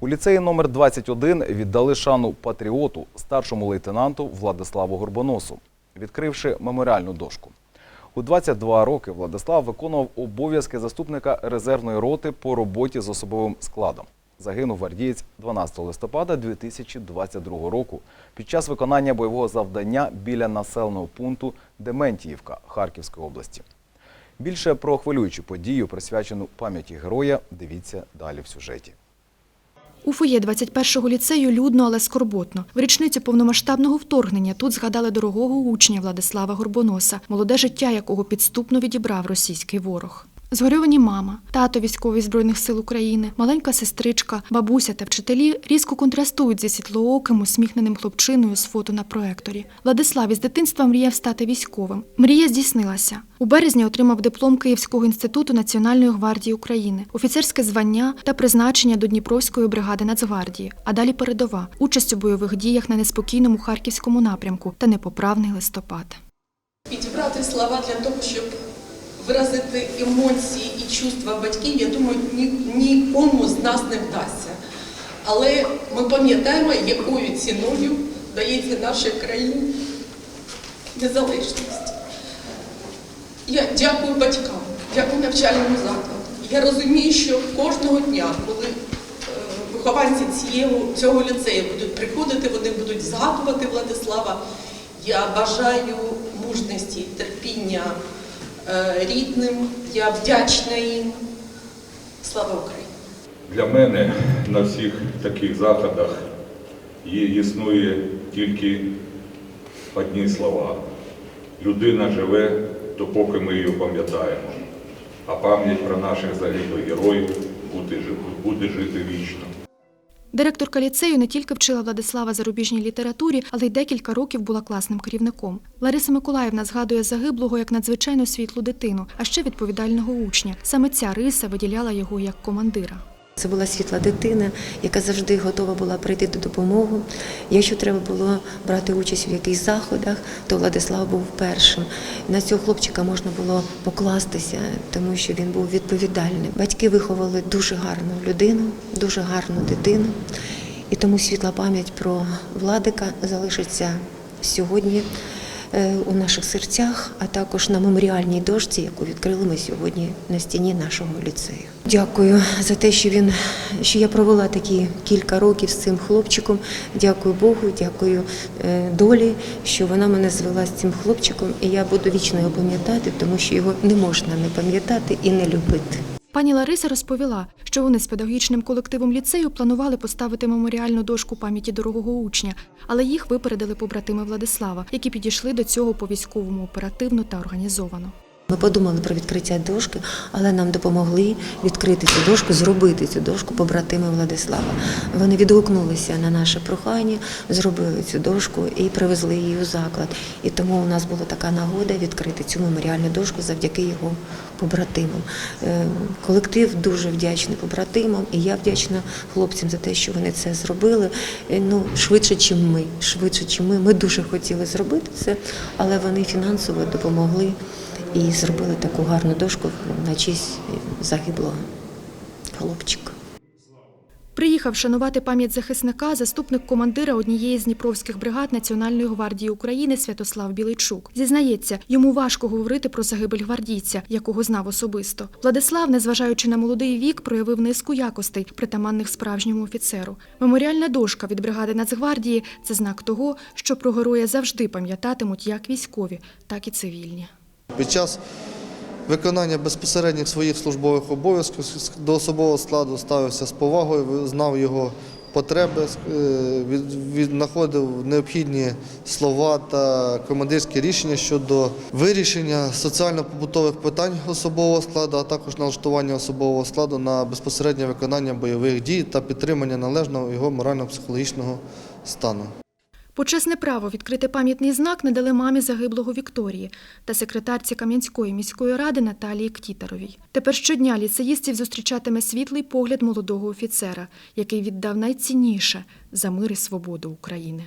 У ліцеї номер 21 віддали шану патріоту, старшому лейтенанту Владиславу Горбоносу, відкривши меморіальну дошку. У 22 роки Владислав виконував обов'язки заступника резервної роти по роботі з особовим складом. Загинув гвардієць 12 листопада 2022 року під час виконання бойового завдання біля населеного пункту Дементіївка Харківської області. Більше про хвилюючу подію, присвячену пам'яті героя, дивіться далі в сюжеті. У фоє 21-го ліцею людно, але скорботно. В річницю повномасштабного вторгнення тут згадали дорогого учня Владислава Горбоноса, молоде життя якого підступно відібрав російський ворог. Згорьовані мама, тато військовий збройних сил України, маленька сестричка, бабуся та вчителі різко контрастують зі світлооким, усміхненим хлопчиною з фото на проекторі. Владислав із дитинства мріяв стати військовим. Мрія здійснилася. У березні отримав диплом Київського інституту Національної гвардії України, офіцерське звання та призначення до Дніпровської бригади Нацгвардії, а далі передова, участь у бойових діях на неспокійному харківському напрямку та непоправний листопад. Підібрати слова для того, щоб виразити емоції і чувства батьків, я думаю, ні, нікому з нас не вдасться. Але ми пам'ятаємо, якою ціною дається нашій країні незалежність. Я дякую батькам, дякую навчальному закладу. Я розумію, що кожного дня, коли е, вихованці цієї, цього ліцею будуть приходити, вони будуть згадувати Владислава. Я бажаю мужності, терпіння рідним. Я вдячна їм. Слава Україні! Для мене на всіх таких заходах існує тільки одні слова. Людина живе, допоки ми її пам'ятаємо, а пам'ять про наших загиблих героїв буде жити вічно. Директорка ліцею не тільки вчила Владислава зарубіжній літературі, але й декілька років була класним керівником. Лариса Миколаївна згадує загиблого як надзвичайно світлу дитину, а ще відповідального учня. Саме ця риса виділяла його як командира. Це була світла дитина, яка завжди готова була прийти до допомоги. Якщо треба було брати участь в якихось заходах, то Владислав був першим. На цього хлопчика можна було покластися, тому що він був відповідальним. Батьки виховали дуже гарну людину, дуже гарну дитину. І тому світла пам'ять про Владика залишиться сьогодні у наших серцях, а також на меморіальній дошці, яку відкрили ми сьогодні на стіні нашого ліцею. Дякую за те, що він що я провела такі кілька років з цим хлопчиком. Дякую Богу, дякую е, долі, що вона мене звела з цим хлопчиком, і я буду вічно його пам'ятати, тому що його не можна не пам'ятати і не любити. Пані Лариса розповіла, що вони з педагогічним колективом ліцею планували поставити меморіальну дошку пам'яті дорогого учня, але їх випередили побратими Владислава, які підійшли до цього по військовому оперативно та організовано. Ми подумали про відкриття дошки, але нам допомогли відкрити цю дошку, зробити цю дошку побратими Владислава. Вони відгукнулися на наше прохання, зробили цю дошку і привезли її у заклад. І тому у нас була така нагода відкрити цю меморіальну дошку завдяки його побратимам. Е, Колектив дуже вдячний побратимам, і я вдячна хлопцям за те, що вони це зробили. Е, Ну швидше, ніж ми. Швидше, ніж ми. Ми дуже хотіли зробити це, але вони фінансово допомогли і зробили таку гарну дошку на честь загиблого хлопчика. Приїхав шанувати пам'ять захисника заступник командира однієї з дніпровських бригад Національної гвардії України Святослав Білийчук. Зізнається, йому важко говорити про загибель гвардійця, якого знав особисто. Владислав, незважаючи на молодий вік, проявив низку якостей, притаманних справжньому офіцеру. Меморіальна дошка від бригади Нацгвардії це знак того, що про героя завжди пам'ятатимуть як військові, так і цивільні. Під час виконання безпосередніх своїх службових обов'язків до особового складу ставився з повагою, знав його потреби, е, знаходив необхідні слова та командирські рішення щодо вирішення соціально-побутових питань особового складу, а також налаштування особового складу на безпосереднє виконання бойових дій та підтримання належного його морально-психологічного стану. Почесне право відкрити пам'ятний знак надали мамі загиблого Вікторії та секретарці Кам'янської міської ради Наталії Ктітаровій. Тепер щодня ліцеїстів зустрічатиме світлий погляд молодого офіцера, який віддав найцінніше за мир і свободу України.